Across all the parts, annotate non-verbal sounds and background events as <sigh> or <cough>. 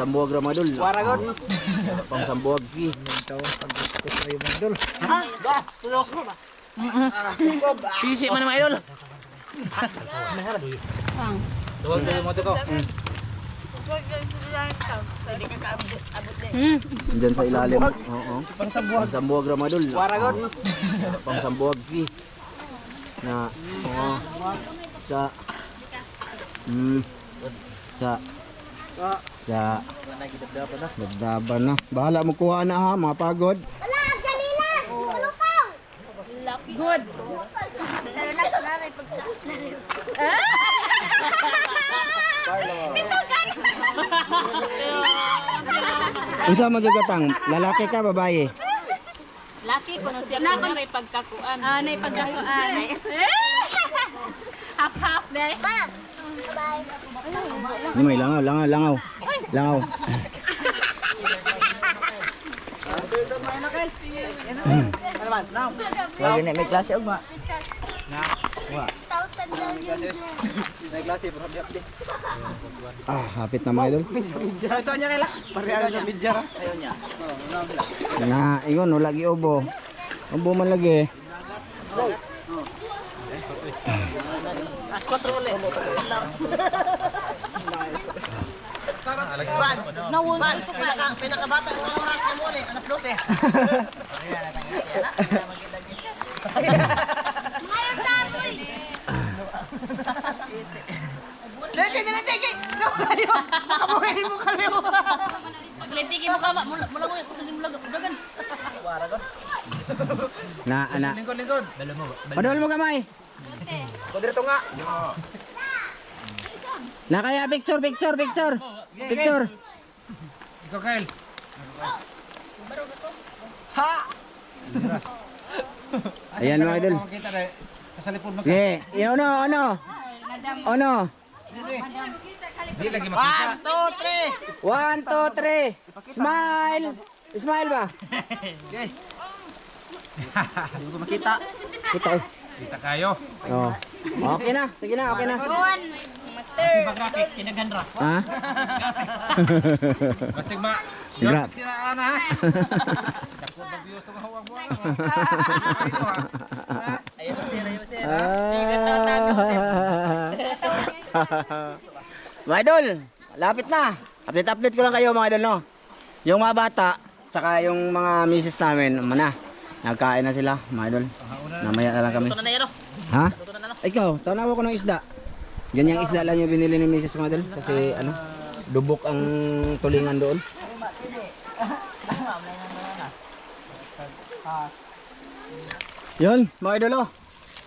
sambuag ra mga idol. Waragon. Pang sambuag ki. Pisi man mga idol. Duwag kayo mo ko. Diyan sa ilalim. Oo. Pang sambuag. Pang sambuag ra mga idol. Waragon. Pang sambuag ki. Na oo. Sa Hmm. Sa sa Nagdaban na. Bahala mo kuha na ha, mga pagod. Good. Unsa man jud katang? Lalaki ka babae? Laki ko no siya na may pagkakuan. Ah, nay pagkakuan. <laughs> half half day. Ni may langaw, langaw, langaw. Langaw. Ano. Wala gani may klase og ma. May klase pero habi habi. Ah, hapit na mga idol. Ito niya kaila. Pareha na midjar. Ayo niya. Na, ingon wala gi ubo. Ubo man lagi. As 4 ulit. Nawon Ito pinaka pinakabata ang oras niya mo ulit. Alas 12. Lagi, dili, lagi. Kayo, makabuhin mo kayo. Lentigi mo ka mula mo ko sa dimlag dagan. Na, ana. Lingkod, lingkod. Padol mo kamay. Kodrito nga. Na kaya picture, picture, picture. Picture. Ikaw Kyle. Ayan mga idol. Mo. Yeah, ano, ano? Ano? Di lagi makita. 1, 2, 3. One, two, three. Smile. Smile ba? <laughs> Hindi ko makita. Kita eh. Kita kayo. Oh. Okay na, sige na, okay na. Kuan. Master. Graphic kinagan ra. Ha? <laughs> Basig ma. Gra- Graphic sila ana ha. Dako na views to hawak mo. Ito ha. Ayun, sir, ayun, sir. Ah. mga idol, lapit na. Update-update ko lang kayo mga idol, no? Yung mga bata, tsaka yung mga misis namin, mana, nagkain na sila, mga idol. Namaya na lang kami. Ito na na yan, oh. Ha? Ikaw, tanaw ko ng isda. Ganyang isda lang yung binili ni Mrs. Madel kasi ano, dubok ang tulingan doon. Yun, mga idol oh.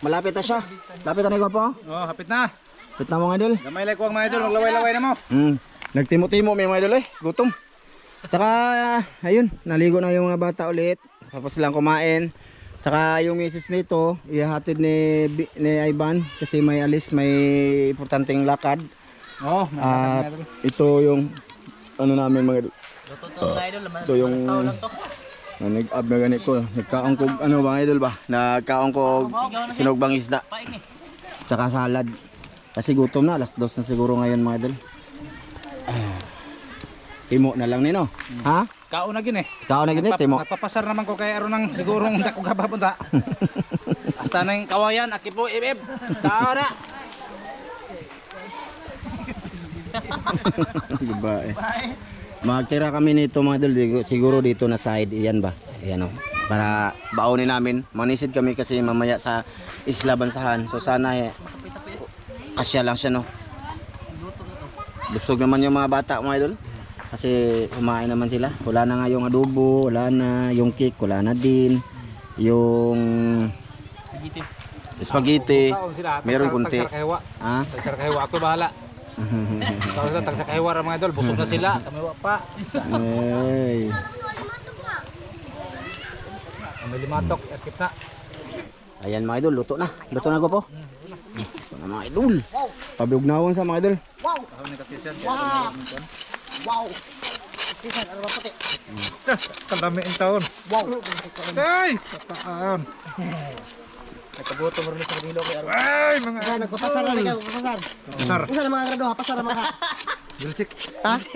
Malapit na siya. Lapit na ko po. Oh, hapit na. Lapit na mga idol. Gamay like wag mga idol, maglaway-laway na mo. Hmm. Nagtimo-timo may mga idol eh. Gutom. Tsaka, ayun, naligo na yung mga bata ulit. Tapos lang kumain. Tsaka yung misis nito, ihahatid ni, ni Ivan kasi may alis, may importanteng lakad. Oh, At ito yung ano namin mga idol. Luto to mga idol. Ito yung na nag-up na ganit ko. Nagkaong kog ano ba idol ba? Nagkaong kog sinugbang isda. Tsaka salad. Kasi gutom na, alas dos na siguro ngayon mga idol. Ah. Timo na lang nino. Ha? Kao na gini. Kao na ganit, timo. Nagpapasar naman ko kay aron ng sigurong <laughs> dako gabapunta. Hasta <laughs> nang kawayan, akipo ibib. Kao na. <laughs> diba eh. Magtira kami nito mga idol, siguro dito na side, iyan ba? Ayan o. Para baonin namin. Manisid kami kasi mamaya sa Isla Bansahan. So sana eh, kasya lang siya no. Busog naman yung mga bata mga idol. Kasi kumain naman sila. Wala na nga yung adobo, wala na yung cake, wala na din. Yung Spaghetti. spaghetti. Meron kunti. Ha? Tagsar kahiwa ako bahala. <laughs> Sa kahiwa ra mga idol, busog na sila. Kami wa pa. Ay. May limatok, akit na. Ayan mga idol, luto na. Luto na ko po. Luto na mga idol. Pabiugnawon sa mga idol. Kandami ang taon. Wow. Ay, kataan. Nagkabuto mo rin sa Camilo kay Aro. Ay, mga Nagpapasar na ikaw, papasar. Sar. Isa na mga grado, pasar na mga. Gilsik. Ha? <laughs>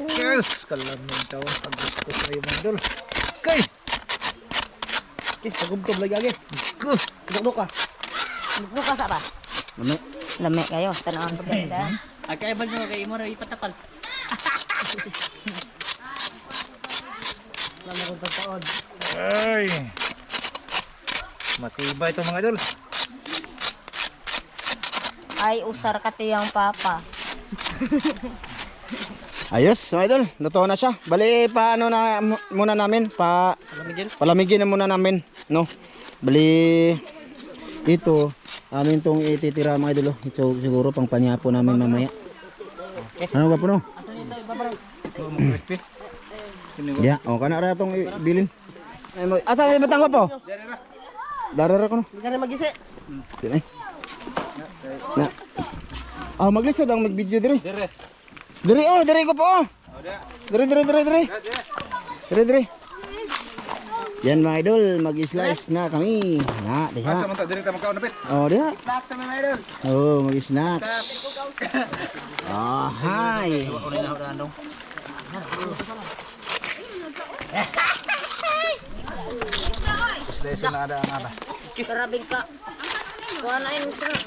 Yes, kalam ng tawon pag gusto sa iyo mga idol. Kay. Eh, pagumtom lagi agi. Go. Duduk ka. Duduk ka sa ba? Ano? Lami kayo, tanawan pagkanda. Agay ba nyo kay mo rin ipatapal? Lami <laughs> kong pagkaon. Ay. Matibay ito mga idol. Ay, usar ka tiyang papa. <laughs> Ayos, mga idol. Luto na siya. Bali, pa ano na mu- muna namin. Pa, palamigin na muna namin. No? Bali, ito, amin tong ititira mga idol. oh. Ito siguro pang panyapo namin mamaya. Ano ba po no? Oh. Ya, o kana ra tong bilin. Asa ka batang ko po? Darara ko no. Hindi ka na mag-isi. Yan ay. Na. Ah, maglisod ang mag-video dire. Dire. Dire oh, dire ko po. oh. Dire dire dire dire. Dire dire. Yan mga idol, mag-slice na kami. Na, Asa diha. man ta dire ta magkaon napit. Oh, diha. Snack sa mga idol. Oh, mag-snack. Ah, hi. Na na andong. Slice na ada ana. Karabing ka. Kuha na yun sila.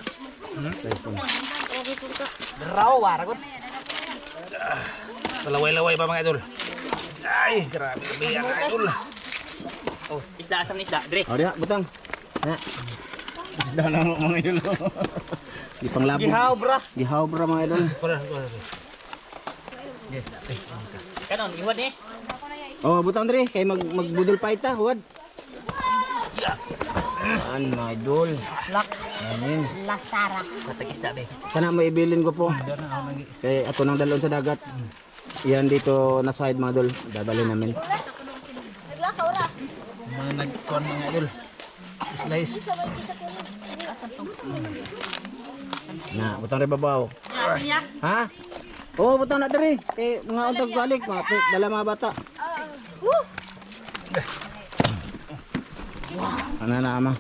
Raw waragot. Laway-laway pa mga idol. Ay, grabe ang idol. Oh, isda asam ni isda. Dire. Oh, diha, butang. Na. Isda na mo mga idol. Di panglabog. Gihaw, bra. Gihaw bra mga idol. Kuha, kuha. Kanon, iwan eh. Oh, butang dire kay mag magbudol pa ita, huwad. An mga idol. Lak. Amin. Lasara. Matag isda be. Kana maibilin ko po. Kay ato nang dalon sa dagat. Yan dito na side mga idol. Dadalhin namin. Mga nagkuhan mga idol. Slice. Na, butang re babaw. Ha? Oh, butang na dire. Kay mga untag balik, mga dala mga bata. Ano na ama?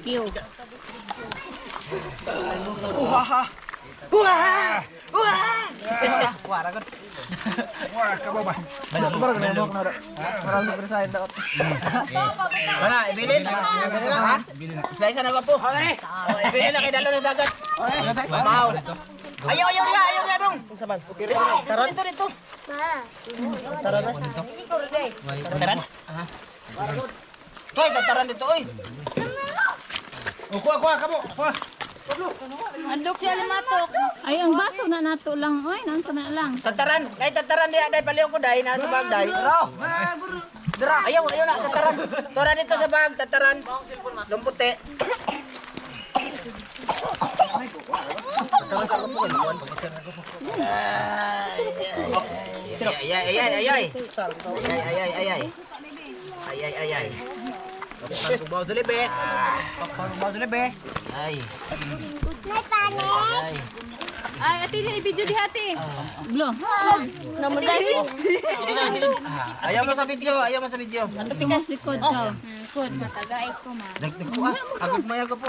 Piyo. Waragot. Wah, kababa. Barang na mo na. Marang na persahin daot. Mana, ibilin? Ibilin na, ha? Slice na ko po. Ha, gani? Oh, Ibilin na kay dalo ng dagat. Mamaw. Ayaw, ayaw niya, ayaw niya dong. Okay, rin. Taran dito, dito. Taran na. Taran. Toy, tataran dito. Oh, kuha, kuha, kamo. Kuha. Andok siya limatok. Ay, ang baso na nato lang. Oy, nansa na lang. Tataran, kay tataran diya, dai paliw ko dai nasa bag dai. Dra. Dra, ayaw, ayaw na tataran. Tora dito sa bag, tataran. Gamputi. Ay, ay, ay, ay, ay, ay. Ay, ay, ay, ay, ay. Ay, ay, ay, kubaw sa libe. Papan kubaw sa libe. Ay. Ay. Ay, ati ni video di hati. Glo. Namuday. Ayaw mo sa video, ayaw mo sa video. Ano pingas si Kod daw? Kod. Matagay ko ma. Dagdag ko ah. Agad maya ko po.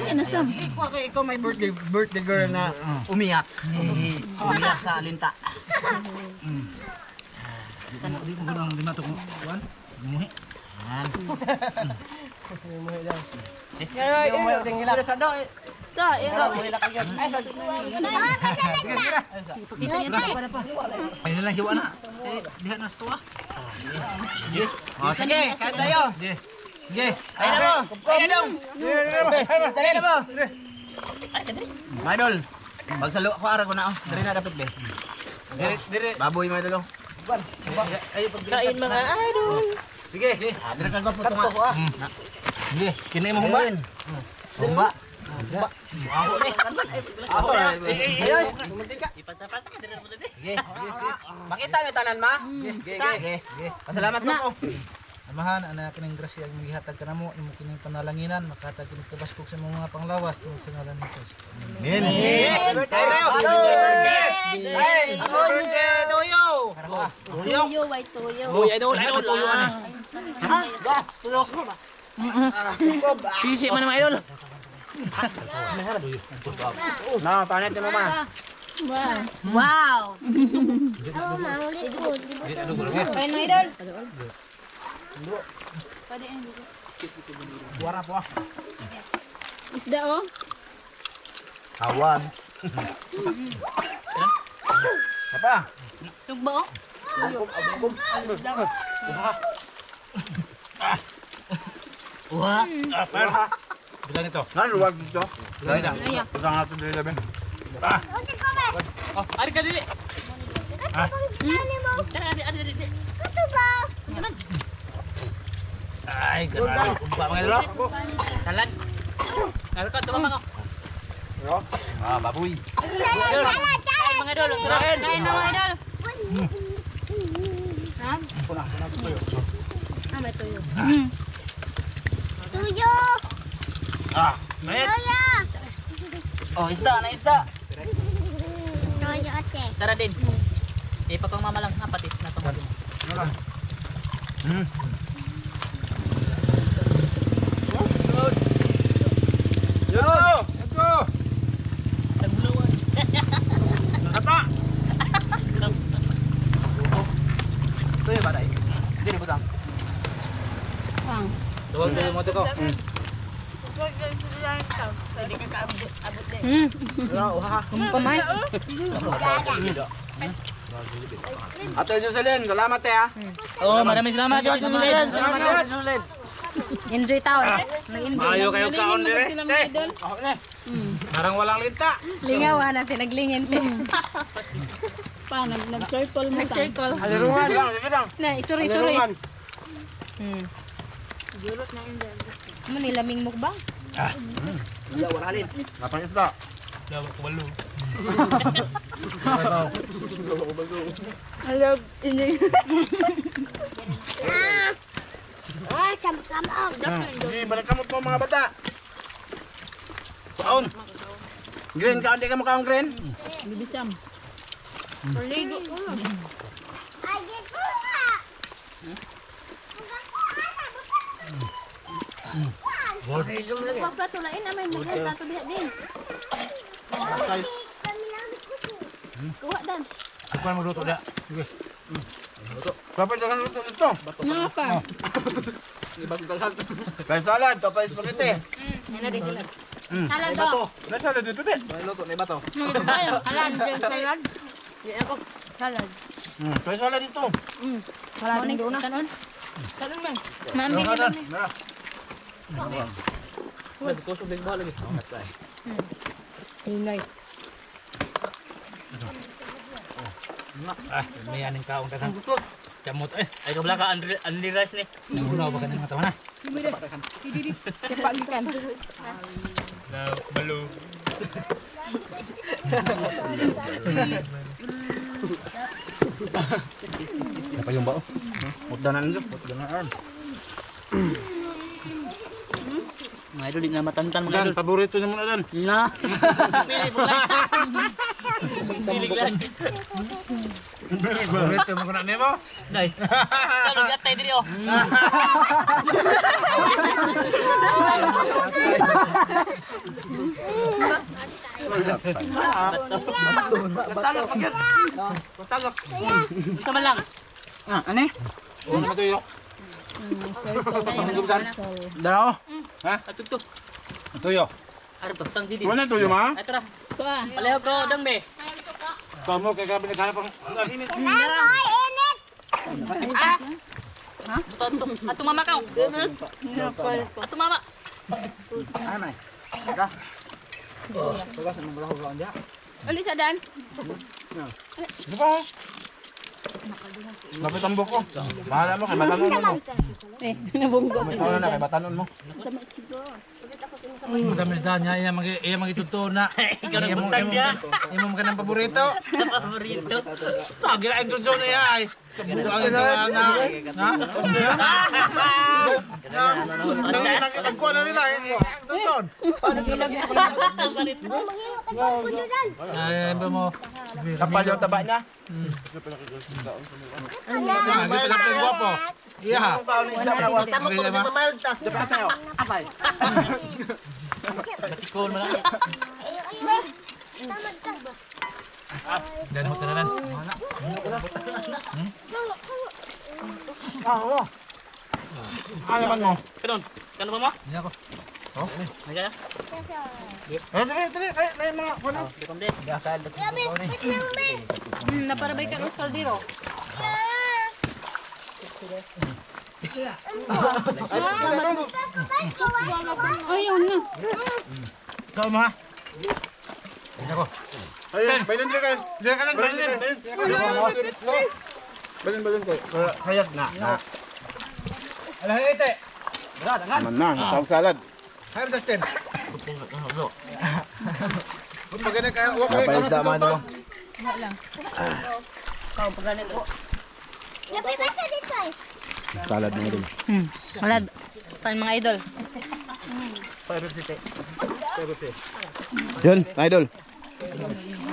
Ay, nasam. Ikaw kay ikaw may birthday birthday girl na umiyak. Umiyak sa alinta. Di mo ganang di nato kung kuhan. Muhi. Hindi mo may uting hilak. Sa do. Ka, eh. Ay sa. Ay na lang hiwa na. Eh, diha na sa tuwa. Oh sige, kahit tayo. Ge. Ge. Ay na mo. Ay na dong. Dali na mo. Madol. Magsalo ko ara ko na oh. Dali na dapat be. Baboy madol. Kain mga idol. Sige. Ge. Ah, Dire ka ko po tunga. Ge. Kinay mo humba. Humba. Humba. Ako ni. Ako. Ay ay. Ipasa-pasa ka mo din. Sige. Makita mi tanan ma? Sige. Pasalamat ko po. Amahan, ana kining grasya ang gihatag kanamo imo kining panalanginan makatag kining kabaskog sa mga panglawas tungod sa ngalan ni Jesus. Amen. Hey, birthday to you. Tuyo, white tuyo. Uy, idol, idol. Tuyo ani. Pisi man mga idol. Na, panit mo ma. Wow. Kaya na idol. Wara po ah. Isda oh. Awan. Apa? Tugba oh. Wah. Ah, per. Bilang ito. Nan, luwag dito. Bilang ito. Pusang natin dito labi. Oh, ari ka dili. Tara, adi, adi, adi. Ay, grabe. Umpa mga idol. Salad. Ano ka tumama ko? Ah, baboy. Idol. Kain mga idol, sarakin. Kain mga idol. Ha? Ah, may tuyo. Ah, mayat. Oh, isda, na isda. Tara din. Ipapang mama lang apatis na to. Yo! Yo! Apa? Ito yung baday. Hindi, butang. Pang. Tuwag tayo mo to ko. Hmm. Wala, uha. Kumkamay. Ato Jocelyn, salamat eh ha. Oh, maraming salamat. Tito Sulen. Salamat Tito Sulen. Enjoy taon. Nag-enjoy. Ayaw kayo kaon dire. Eh, Parang walang linta. Lingawan natin, naglingin. Pa, nag nag-circle mo Nag-circle. Alirungan lang, sige lang. Na, isuri-isuri. Alirungan. Hmm. Ano nilaming mukbang? Napang isda. Lawak ko balo. I love enjoy. Sige, balik kamot mo mga bata. Kaon. Green, kaon di ka makaon green? Bibisam. Nagpaplato na in, amay nagplato diha din. Kuha dan. Ako ang magluto da. Sige. Kapag ka luto dito. Nga <laughs> pa. Kaya salad, tapos spaghetti. Ano din salad? Salad do. May salad dito di. Salad din salad. Di ako salad. Hmm, Kaya salad dito. Salad din doon. Kanon. Kanon man. Mami Kanan. Ingay. Ah, may aning kaong tatang. Camot eh. Ay kabla ka Andri rice ni. Ulo ba kanang mata na? Pagikan. Na balo. Apa yung bao? Mutdanan dito. Mutdanan. Mga <clears throat> idol, di na matantan mga Dan, idol. paborito niyo muna dan. Na. <laughs> Pili po lang. Pili lang. Paborito mo kuna nimo? Day. Kalau gatay diri oh. Tagak pag yan. Tagak. Isa man lang. Ah, ani? Ano na tuyo? Dalaw. Ha? Atug to. Tuyo. Arep to tang jidi. Wala to yung ma? Ay tara. Ito ah. Paleho ko dang be. Kamu kay gabi naghanap ang Ato ato. Ato mama ka. Ato mama. Anay. Uli sa dan. Di ba? Lapit ang buko. Bahala mo kay batanon mo. Eh, nabunggo si Ikaw na kay batanon mo. Madami na niya iya magi iya magituto na. <laughs> Ikaw nang buntag dia. Imo mo kanang paborito. <laughs> Paborito. Tagi ra ito na iya ay. Nagkuha na nila. Doon. Ay, ba mo? Kapal yung taba niya. Lang po guwapo. Iya. Ang kaon ng isda para Tama po kasi mamayag siya. Diba tayo? Apay. Cool mo lang. Dan mo tananan. Ano man mo? Kanon. Kano ba mo? Hindi ako. Oh? Nandiyan na? Eh, dali, dali. Ay, ay, mga kuno. Di ko hindi. Hmm, naparabay ka ng kaldero. Ayun na. So mo ha? Ayun, bayan dili kayo. Diyan ka lang, Brandon. Bayan, bayan kayo. Hayag na. nga ite. Naman na, tawag salad. Hayır Dustin. Maganda kayo. Huwag kayo. Napay isda mga mo. Salad na rin. Hmm. Wala. Pan mga idol. Yun, mga idol.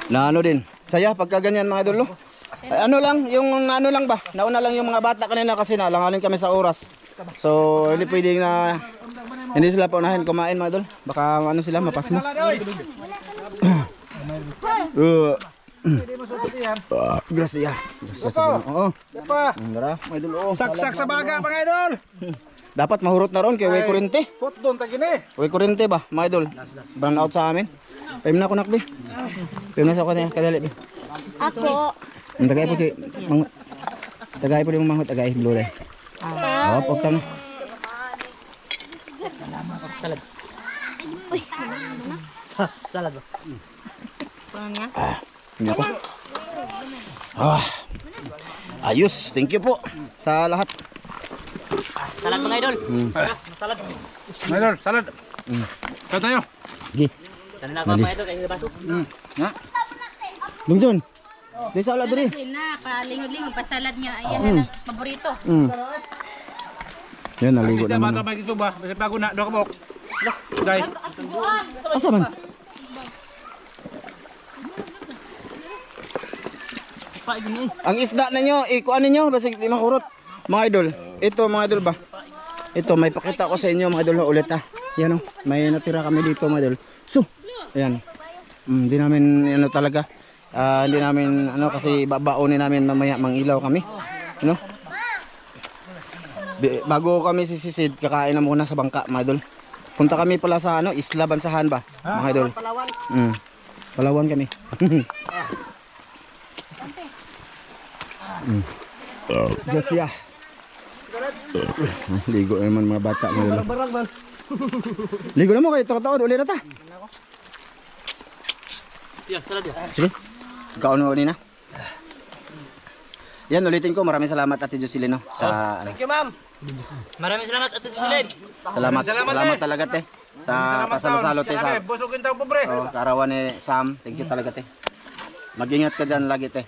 Na ano din. Saya pagka ganyan mga idol. Ay, ano lang, yung ano lang ba? Nauna lang yung mga bata kanina kasi nalanganin kami sa oras. So, hindi pwedeng na hindi sila paunahin kumain mga idol. Baka ano sila mapasmo. <coughs> Uh, <coughs> Ah, Gracia. Gracia sa Oo. Saksak sa baga, mga idol. <laughs> Dapat mahurot na ron kay way kurente. Put doon, tagini. Way kurente ba, mga idol? Burn out sa amin. Payim na ako nakbi. Payim na sa ako na kadali. bi. Ako. Ang tagay po si mang tagay po yung mga tagay blue day. Oh, pagtan. Salad ba? Ano nga? Hindi ako. Ah. Ayos, thank you po sa lahat. Salad mga idol. Salad. Mga idol, salad. Kaya tayo. Gi. Kanina ako mga idol kayo baso. Dong John. Di sa ala diri. Na, palingod-lingod, pasalad niya. Ayan na lang, paborito. Mm. Yan naligo Kita naman. baga may ito ba? Kasi bago na, doon ka bok. Dai. Asa man? Ang isda ninyo, ikuan ninyo basta di makurot. Mga idol, ito mga idol ba? Ito may pakita ko sa inyo mga idol ulit ah. Yan oh, may natira kami dito mga idol. So, ayan. Mm, Hindi namin ano talaga. Ah, hindi namin ano kasi babaonin namin mamaya mangilaw kami. Ano? Bago kami sisisid, kakain na muna sa bangka mga idol. Punta kami pala sa ano, Isla Bansahan ba? Mga idol. Palawan. Mm. Palawan kami. <laughs> mm. Gracia. <laughs> Ligo naman mga bata mo. <laughs> Ligo na mo kayo, takot-takot, ulit na ta. Sige. Ikaw ano na. Yan, ulitin ko. Maraming salamat Ate Jocelyn no, sa ano, Thank you, ma'am. Maraming salamat Ate Julian. salamat, salamat, talaga te sa pasalo-salo te sa Busugin tayo, pobre. oh, karawan ni Sam. Thank you talaga te. Mag-ingat ka dyan lagi te.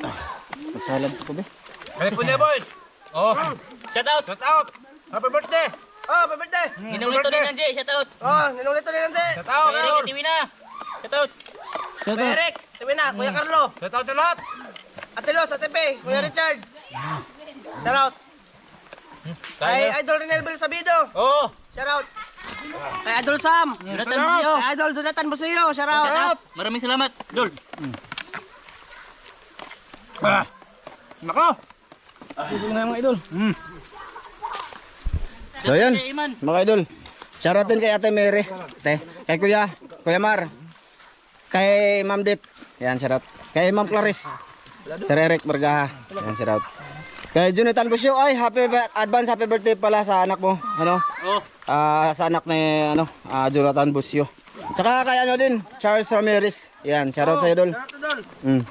Ah, Magsalad ko be. Kaya po niya, boys. Oh. Shout out. Shout out. Happy birthday. Oh, happy birthday. Ginulito ni Nanji. Shout out. Oh, ninulit ulit nanti. Shout out. Eric at Iwina. Shout out. Kuya Eric, sabi na, Kuya Carlo, Shout out sa lahat. Ate Los, Ate Pe, Kuya Richard. Shout out. Kay Idol Renelbel Sabido. Oh. Shout out. Kay Idol Sam. Jonathan Busio. Kay Idol Jonathan Busuyo. Shout out. Shout out. Maraming salamat. Dol. Ah. Nako. Gusto na mga idol. Mm. So yan, mga idol. Shoutout din kay Ate Mary. Te, kay Kuya, Kuya Mar. Kay Ma'am Det. Yan, shoutout. Kay Ma'am Clarice. Sir Eric Bargaha. Yan, shoutout. Kay Jonathan Busio, ay happy advance happy birthday pala sa anak mo. Ano? Oh. Ah, sa anak ni ano, ah, Jonathan Busio. Tsaka kay ano din, Charles Ramirez. Yan, shoutout sa idol. Mm.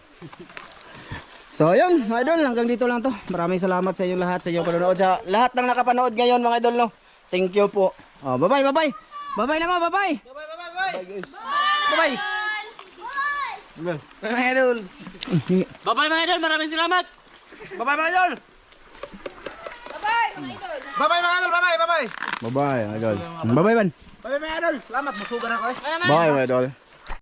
So ayun mga idol hanggang dito lang to. Maraming salamat sa inyong lahat sa inyong panonood sa lahat ng nakapanood ngayon mga idol no. Thank you po. Oh, bye bye bye bye. Bye bye naman bye bye. Bye bye bye bye. Bye bye. Bye bye mga idol. Bye bye mga idol maraming salamat. Bye bye mga idol. Bye bye mga idol. Bye bye mga idol bye bye bye bye. Bye bye mga idol. Bye bye man. Bye bye mga idol. Salamat masugan ako eh. Bye mga idol.